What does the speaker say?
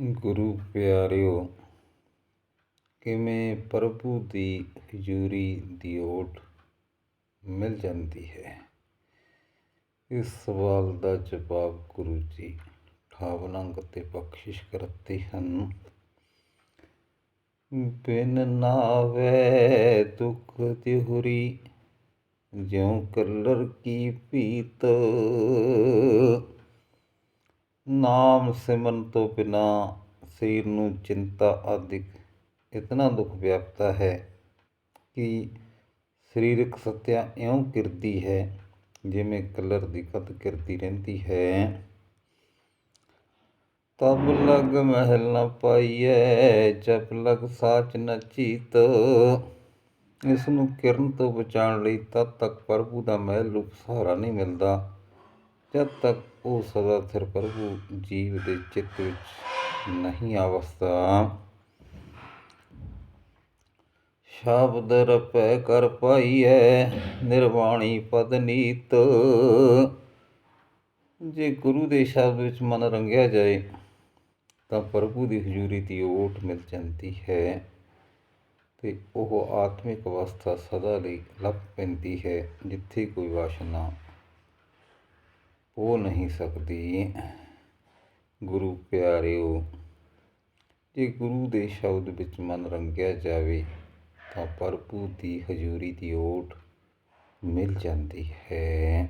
ਗੁਰੂ ਪਿਆਰਿਓ, ਕਿਵੇਂ ਪ੍ਰਭੂ ਦੀ ਹਜ਼ੂਰੀ ਦੀ ਓਟ ਮਿਲ ਜਾਂਦੀ ਹੈ? ਇਸ ਸਵਾਲ ਦਾ ਜਵਾਬ ਗੁਰੂ ਜੀ ਠਾਵਨੰਗ ਤੇ ਬਖਸ਼ਿਸ਼ ਕਰਤੇ ਹਨ। ਬਿਨ ਨਾਵੇ ਦੁਖ ਤਿਹੁਰੀ, ਜਿਉ ਕਲਰ ਕੀ ਪੀਤ ਨਾਮ ਸਿਮਰਨ ਤੋਂ ਬਿਨਾ ਸਰੀਰ ਨੂੰ ਚਿੰਤਾ ਆਦਿਕ ਇਤਨਾ ਦੁੱਖ ਵਿਆਪਤਾ ਹੈ ਕਿ ਸਰੀਰਕ ਸੱਤਿਆ ਇਉਂ ਕਿਰਦੀ ਹੈ ਜਿਵੇਂ ਕਲਰ ਦੀ ਕਤ ਕਿਰਦੀ ਰਹਿੰਦੀ ਹੈ। ਤਬ ਲਗ ਮਹਿਲ ਨ ਪਾਈਐ ਜਬ ਲਗ ਸਾਚ ਨ ਚੀਤ। ਇਸ ਨੂੰ ਕਿਰਨ ਤੋਂ ਬਚਾਉਣ ਲਈ ਤਦ ਤੱਕ ਪ੍ਰਭੂ ਦਾ ਮਹਿਲ ਰੂਪ ਸਹਾਰਾ ਨਹੀਂ ਮਿਲਦਾ। ਜਦ ਤੱਕ ਉਹ ਸਦਾ ਸਿਰ ਪ੍ਰਭੂ ਜੀਵ ਦੇ ਚਿੱਤ ਵਿੱਚ ਨਹੀਂ ਆਵਸਦਾ। ਸ਼ਬਦ ਰਪੈ ਕਰ ਪਾਈਐ, ਨਿਰਵਾਣੀ ਪਦ ਨੀਤ। ਜੇ ਗੁਰੂ ਦੇ ਸ਼ਬਦ ਵਿੱਚ ਮਨ ਰੰਗਿਆ ਜਾਏ, ਤਾਂ ਪ੍ਰਭੂ ਦੀ ਹਜ਼ੂਰੀ ਦੀ ਓਟ ਮਿਲ ਜਾਂਦੀ ਹੈ ਤੇ ਉਹ ਆਤਮਿਕ ਅਵਸਥਾ ਸਦਾ ਲਈ ਲੱਭ ਪੈਂਦੀ ਹੈ, ਜਿੱਥੇ ਕੋਈ ਵਾਸ਼ਨਾ ਹੋ ਨਹੀਂ ਸਕਦੀ। ਗੁਰੂ ਪਿਆਰਿਓ, ਜੇ ਗੁਰੂ ਦੇ ਸ਼ਬਦ ਵਿੱਚ ਮਨ ਰੰਗਿਆ ਜਾਵੇ, ਤਾਂ ਪ੍ਰਭੂ ਦੀ ਹਜ਼ੂਰੀ ਦੀ ਓਟ ਮਿਲ ਜਾਂਦੀ ਹੈ।